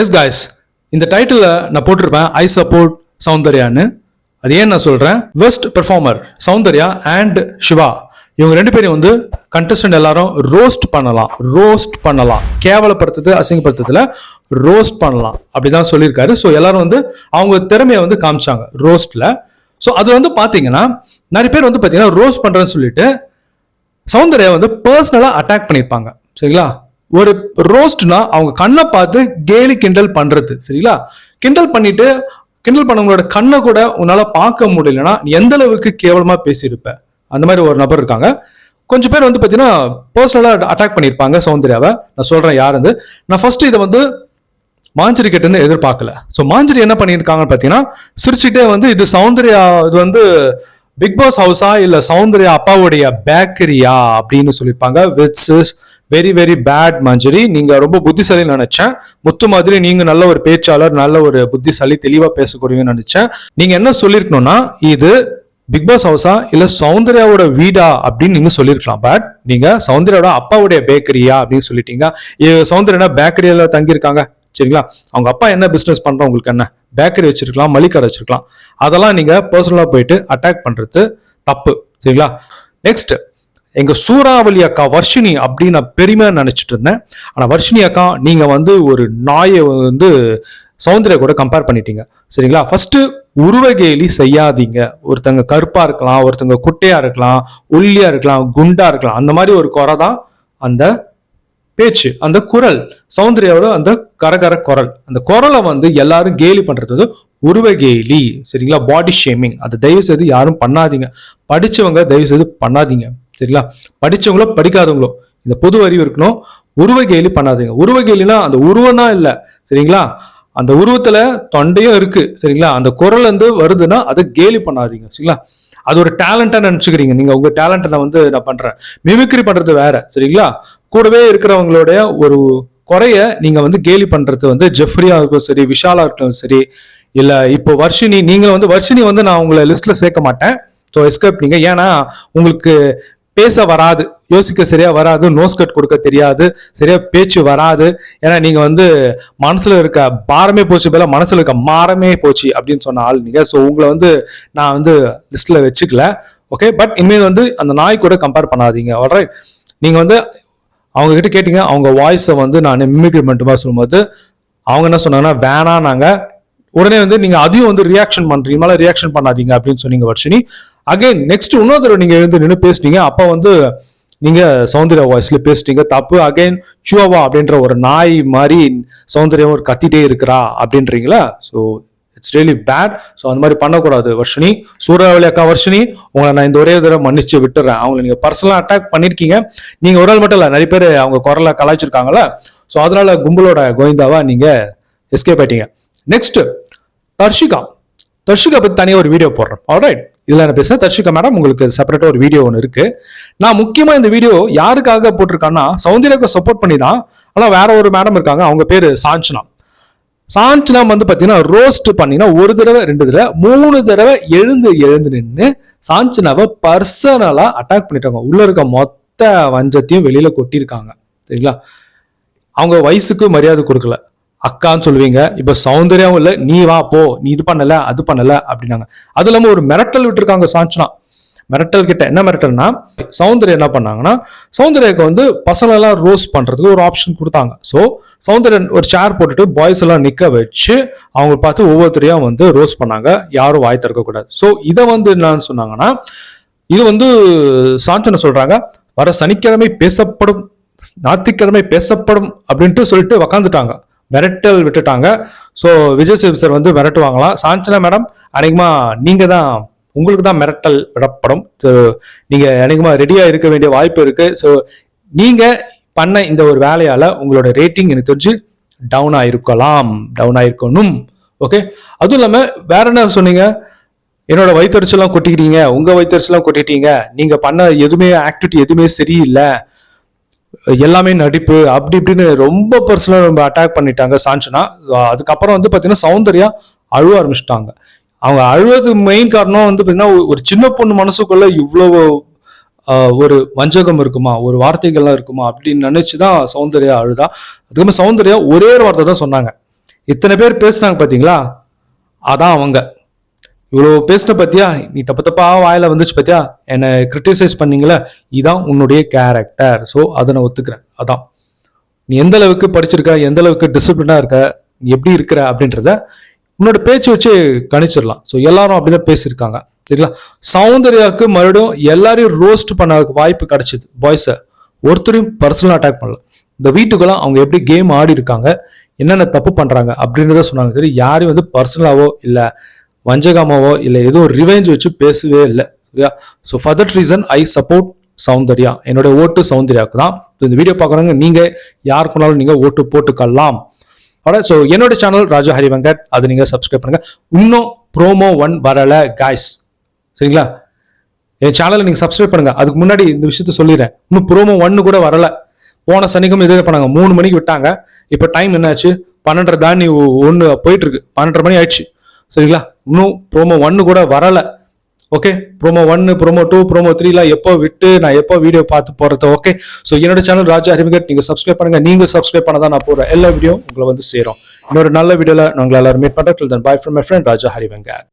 S guys இந்த title நான் போட்டிருப்பேன் ஐ சப்போர்ட் சௌந்தர்யான்னு. அது ஏன் நான் சொல்கிறேன் worst performer Soundarya and Siva. இவங்க ரெண்டு பேரும் வந்து கண்டஸ்டன்ட் எல்லாரும் ரோஸ்ட் பண்ணலாம். ரோஸ்ட் பண்ணலாம். கேவலப்படுத்துறது அசிங்கப்படுத்துறதுல ரோஸ்ட் பண்ணலாம். அப்படிதான் சொல்லியிருக்காரு. ஸோ எல்லாரும் வந்து அவங்க திறமையை வந்து காமிச்சாங்க ரோஸ்ட்ல ஸோ அது வந்து பார்த்தீங்கன்னா நிறைய பேர் வந்து பார்த்தீங்கன்னா ரோஸ்ட் பண்ணுறேன்னு சொல்லிட்டு சௌந்தர்யா வந்து பர்சனலாக அட்டாக் பண்ணியிருப்பாங்க. சரிங்களா? ஒரு ரோஸ்ட்னா அவங்க கண்ணை பார்த்து கேலி கிண்டல் பண்றது சரிங்களா? கிண்டல் பண்ணிட்டு கிண்டல் பண்ணவங்களோட கண்ணை கூட உன்னால பார்க்க முடியலன்னா எந்த அளவுக்கு கேவலமா பேசியிருப்ப? அந்த மாதிரி ஒரு நபர் இருக்காங்க. கொஞ்சம் பேர் வந்து பார்த்தீங்கன்னா பர்சனலாக அட்டாக் பண்ணியிருப்பாங்க சௌந்தர்யாவை. நான் சொல்கிறேன் யார் வந்து நான் ஃபர்ஸ்ட் இதை வந்து மாஞ்சரி கிட்ட எதிர்பார்க்கல. ஸோ மாஞ்சரி என்ன பண்ணியிருக்காங்கன்னு பார்த்தீங்கன்னா சிரிச்சுட்டே வந்து இது சௌந்தர்யா இது வந்து பிக் பாஸ் ஹவுஸா இல்லை சௌந்தர்யா அப்பாவுடைய பேக்கரியா அப்படின்னு சொல்லியிருப்பாங்க. விட்ஸ் is very very bad Manjari நீங்க ரொம்ப புத்திசாலி நினைச்சேன். முத்து மாதிரி நீங்க நல்ல ஒரு பேச்சாளர் நல்ல ஒரு புத்திசாலி தெளிவா பேசக்கூடியவன்னு நினைச்சேன். நீங்க என்ன சொல்லிருக்கணும்னா இது பிக் பாஸ் ஹவுஸா இல்ல சௌந்தர்யாவோட வீடா அப்படின்னு நீங்க சொல்லிருக்கலாம். பட் நீங்க சௌந்தர்யாவோட அப்பாவுடைய பேக்கரியா அப்படின்னு சொல்லிட்டீங்க. இ- சௌந்தர்யா பேக்கரியில தங்கியிருக்காங்க? சரிங்களா? அவங்க அப்பா என்ன பிசினஸ் பண்றோம் உங்களுக்கு என்ன? பேக்கரி வச்சிருக்கலாம் மளிகை வச்சிருக்கலாம். அதெல்லாம் நீங்க பர்சனலா போயிட்டு அட்டாக் பண்றது தப்பு. சரிங்களா? நெக்ஸ்ட் எங்கள் சூறாவளி அக்கா வர்ஷினி அப்படின்னு நான் பெருமையா நினைச்சிட்டு இருந்தேன். ஆனால் வர்ஷினி அக்கா நீங்கள் வந்து ஒரு நாயை வந்து சௌந்தர்யா கூட கம்பேர் பண்ணிட்டீங்க. சரிங்களா? ஃபர்ஸ்ட் உருவகேலி செய்யாதீங்க. ஒருத்தங்க கருப்பாக இருக்கலாம் ஒருத்தங்க குட்டையாக இருக்கலாம் ஒல்லியாக இருக்கலாம் குண்டாக இருக்கலாம். அந்த மாதிரி ஒரு குறை தான் அந்த பேச்சு அந்த குரல். சௌந்தர்யாவோட அந்த கரகர குரல். அந்த குரலை வந்து எல்லாரும் கேலி பண்றது வந்து உருவகேலி. சரிங்களா? பாடி ஷேமிங் அதை தயவு செய்து யாரும் பண்ணாதீங்க. படிச்சவங்க தயவு செய்து பண்ணாதீங்க. சரிங்களா? படித்தவங்களோ படிக்காதவங்களோ இந்த பொது அறிவு இருக்கணும். உருவ கேலி பண்ணாதீங்க. உருவ கேலினா அந்த உருவம் தான் இல்லை. சரிங்களா? அந்த உருவத்துல தொண்டையும் இருக்கு. சரிங்களா? அந்த குரல் வந்து வருதுன்னா அதை கேலி பண்ணாதீங்க. சரிங்களா? அது ஒரு டேலண்டா நினைச்சுக்கிறீங்க. நீங்க உங்க டேலண்ட்டை நான் வந்து நான் பண்றேன். மிமிக்ரி பண்றது வேற. சரிங்களா? கூடவே இருக்கிறவங்களுடைய ஒரு குறைய நீங்க வந்து கேலி பண்றது வந்து ஜெஃப்ரியா இருக்கட்டும் சரி விஷாலா இருக்கட்டும் சரி இல்ல இப்போ வர்ஷினி நீங்க வந்து வர்ஷினி வந்து நான் உங்களை லிஸ்ட்ல சேர்க்க மாட்டேன். ஸோ எஸ்கேப் நீங்க. ஏன்னா உங்களுக்கு பேச வராது யோசிக்க சரியா வராது நோஸ் கட் கொடுக்க தெரியாது சரியா பேச்சு வராது. ஏன்னா நீங்க வந்து மனசுல இருக்க பாரமே போச்சு போல மனசுல இருக்க மாறமே போச்சு அப்படின்னு சொன்ன ஆள் நீங்க. ஸோ உங்களை வந்து நான் வந்து லிஸ்ட்ல வச்சுக்கல. ஓகே பட் இனிமேல் வந்து அந்த நாய் கூட கம்பேர் பண்ணாதீங்க. ஆல்ரைட் நீங்க வந்து அவங்க கிட்ட கேட்டீங்க அவங்க வாய்ஸை வந்து நான் மிமிக்ரி மட்டுமா சொல்லும்போது அவங்க என்ன சொன்னாங்கன்னா வேணா நாங்கள் உடனே வந்து நீங்க அதையும் வந்து ரியாக்ஷன் பண்றீங்க மேல ரியாக்ஷன் பண்ணாதீங்க அப்படின்னு சொன்னீங்க வர்ஷினி. அகைன் நெக்ஸ்ட் இன்னொரு தடவை நீங்க எழுந்து நின்று பேசுனீங்க. அப்ப வந்து நீங்க சௌந்தர்யா வாய்ஸ்ல பேசிட்டீங்க தப்பு. அகைன் சுவாவா அப்படின்ற ஒரு நாய் மாதிரி சௌந்தர்யம் ஒரு கத்திட்டே இருக்கிறா அப்படின்றீங்களா? So it's really bad so அந்த மாதிரி பண்ணக்கூடாது வர்ஷினி. சூறாவளி அக்கா வர்ஷினி உங்களை நான் இந்த ஒரே தடவை மன்னிச்சு விட்டுறேன். அவங்களை நீங்க பர்சனலாக அட்டாக் பண்ணிருக்கீங்க. நீங்க ஒரு ஆள் மட்டும் இல்ல நிறைய பேர் அவங்க குரலை கலாய்ச்சிருக்காங்களா ஸோ அதனால கும்பலோட கோவிந்தாவா நீங்க எஸ்கேப் ஆயிட்டீங்க. நெக்ஸ்ட் தர்ஷிகா தர்ஷிகா பத்தி தனியாக ஒரு வீடியோ போடுறேன் ஆல்ரைட் இதில் நான் பேசுகிறேன் தர்ஷிகா மேடம் உங்களுக்கு செப்பரேட்டாக ஒரு வீடியோ ஒன்று இருக்குது நான் முக்கியமாக இந்த வீடியோ யாருக்காக போட்டிருக்கான்னா சௌந்தர்யாவுக்கு சப்போர்ட் பண்ணி தான் ஆனால் வேற ஒரு மேடம் இருக்காங்க. அவங்க பேர் சாஞ்சனா. சாஞ்சனா வந்து பார்த்தீங்கன்னா ரோஸ்ட் பண்ணினா ஒரு தடவை ரெண்டு தடவை மூணு தடவை எழுந்து எழுந்து நின்று சாஞ்சனாவை பர்சனலாக அட்டாக் பண்ணிட்டாங்க. உள்ளே இருக்க மொத்த வஞ்சத்தையும் வெளியில் கொட்டியிருக்காங்க. சரிங்களா? அவங்க வயசுக்கு மரியாதை கொடுக்கல. அக்கான்னு சொல்லுவீங்க. இப்போ சௌந்தர்யாவும் இல்லை நீ வா போ நீ இது பண்ணலை அது பண்ணலை அப்படின்னாங்க. அது இல்லாமல் ஒரு மிரட்டல் விட்டுருக்காங்க சாஞ்சனா. மிரட்டல் கிட்ட என்ன மிரட்டல்னா சௌந்தர்யா என்ன பண்ணாங்கன்னா சௌந்தர்யாவுக்கு வந்து பசங்களெல்லாம் ரோஸ் பண்ணுறதுக்கு ஒரு ஆப்ஷன் கொடுத்தாங்க. ஸோ சௌந்தர்யன் ஒரு சேர் போட்டுட்டு பாய்ஸ் எல்லாம் நிற்க வச்சு அவங்க பார்த்து ஒவ்வொருத்தரையும் வந்து ரோஸ் பண்ணாங்க. யாரும் வாய் திறக்கக்கூடாது ஸோ இதை வந்து என்னன்னு சொன்னாங்கன்னா இது வந்து சாஞ்சனை சொல்கிறாங்க வர சனிக்கிழமை பேசப்படும் ஞாயிற்றுக்கிழமை பேசப்படும் அப்படின்ட்டு சொல்லிட்டு உக்காந்துட்டாங்க. மிரட்டல் விட்டுட்டாங்க. ஸோ விஜய் சேவ் சார் வந்து மிரட்டுவாங்களாம் சாஞ்சனா மேடம் அநேகமா நீங்க தான் உங்களுக்கு தான் மிரட்டல் விடப்படும். ஸோ நீங்க அநேகமா ரெடியா இருக்க வேண்டிய வாய்ப்பு இருக்கு. ஸோ நீங்க பண்ண இந்த ஒரு வேலையால உங்களோட ரேட்டிங் எனக்கு தெரிஞ்சு டவுன் ஆயிருக்கலாம். டவுன் ஆயிருக்கணும். ஓகே அதுவும் இல்லாம வேற என்ன சொன்னீங்க? என்னோட வயிற்றுச்சலாம் கொட்டிக்கிட்டீங்க. உங்க வயிற்றுச்சலாம் கொட்டிட்டீங்க. நீங்க பண்ண எதுவுமே ஆக்டிவிட்டி எதுவுமே சரியில்லை. எல்லாமே நடிப்பு அப்படி இப்படின்னு ரொம்ப பர்சனலாக ரொம்ப அட்டாக் பண்ணிட்டாங்க சாஞ்சனா. அதுக்கப்புறம் வந்து பார்த்தீங்கன்னா சௌந்தர்யா அழுவ ஆரம்பிச்சிட்டாங்க. அவங்க அழுவது மெயின் காரணம் வந்து பார்த்தீங்கன்னா ஒரு- சின்ன பொண்ணு மனசுக்குள்ள இவ்வளோ ஒரு வஞ்சகம் இருக்குமா ஒரு வார்த்தைகள்லாம் இருக்குமா அப்படின்னு நினச்சி தான் சௌந்தர்யா அழுதா. அதுக்கப்புறம் சௌந்தர்யா ஒரே ஒரு வார்த்தை தான் சொன்னாங்க. இத்தனை பேர் பேசுனாங்க பார்த்தீங்களா அதான் அவங்க. இவ்வளோ பேசின பத்தியா? நீ தப்பு தப்பா வாயில வந்துச்சு பத்தியா? என்னை கிரிட்டிசைஸ் பண்ணீங்களா? இதான் உன்னுடைய கேரக்டர் ஸோ அதை நான் ஒத்துக்கிறேன். அதான். நீ எந்த அளவுக்கு படிச்சிருக்க எந்த அளவுக்கு டிசிப்ளினா இருக்க நீ எப்படி இருக்கிற அப்படின்றத உன்னோட பேச்சு வச்சு கணிச்சிடலாம். ஸோ எல்லாரும் அப்படிதான் பேசியிருக்காங்க. சரிங்களா? சௌந்தர்யாவுக்கு மறுபடியும் எல்லாரையும் ரோஸ்ட் பண்ண வாய்ப்பு கிடைச்சிது. பாய்ஸை ஒருத்தரையும் பர்சனல் அட்டாக் பண்ணல. இந்த வீட்டுக்குள்ள அவங்க எப்படி கேம் ஆடி இருக்காங்க என்னென்ன தப்பு பண்றாங்க அப்படின்றத சொன்னாங்க. சரி யாரையும் வந்து பர்சனலாவோ இல்லை வஞ்சகாமாவோ இல்லை ஏதோ ரிவெஞ்ச் வச்சு பேசவே இல்லை. சரியா? So for that reason I support Soundarya. என்னோட ஓட்டு சௌந்தர்யாவுக்கு தான். இந்த வீடியோ பார்க்குறவங்க நீங்கள் யாருக்குனாலும் நீங்கள் ஓட்டு போட்டுக்கலாம். ஸோ என்னோட சேனல் ராஜா ஹரி வெங்கட் அதை நீங்கள் சப்ஸ்கிரைப் பண்ணுங்கள் இன்னும் ப்ரோமோ ஒன் வரலை காய்ஸ் சரிங்களா? என் சேனலை நீங்கள் சப்ஸ்கிரைப் பண்ணுங்கள் அதுக்கு முன்னாடி இந்த விஷயத்த சொல்லிடுறேன். இன்னும் ப்ரோமோ ஒன்று கூட வரல. போன சனிக்கும் இதே பண்ணாங்க. மூணு மணிக்கு விட்டாங்க. இப்போ டைம் என்னாச்சு? பன்னெண்டரை தாண்டி ஒன்று போயிட்டுருக்கு பன்னெண்டரை மணி ஆயிடுச்சு. சரிங்களா? இன்னும் ப்ரோமோ ஒன்னு கூட வரலை. ஓகே ப்ரோமோ ஒன்னு ப்ரோமோ டூ ப்ரோமோ த்ரீலாம் எப்போ விட்டு நான் எப்போ வீடியோ பார்த்து போகிறது ஓகே ஸோ என்னோட சேனல் ராஜா ஹரிமிகட் நீங்கள் சப்ஸ்கிரைப் பண்ணுங்கள் நீங்கள் சப்ஸ்கிரைப் பண்ணதான் நான் போகிற எல்லா வீடியோ உங்களை வந்து சேரும். இன்னொரு நல்ல வீடியோவில் நான் உங்களை எல்லாரும் மீட் பண்ணுறேன் bye from my friend Raja Harivenkat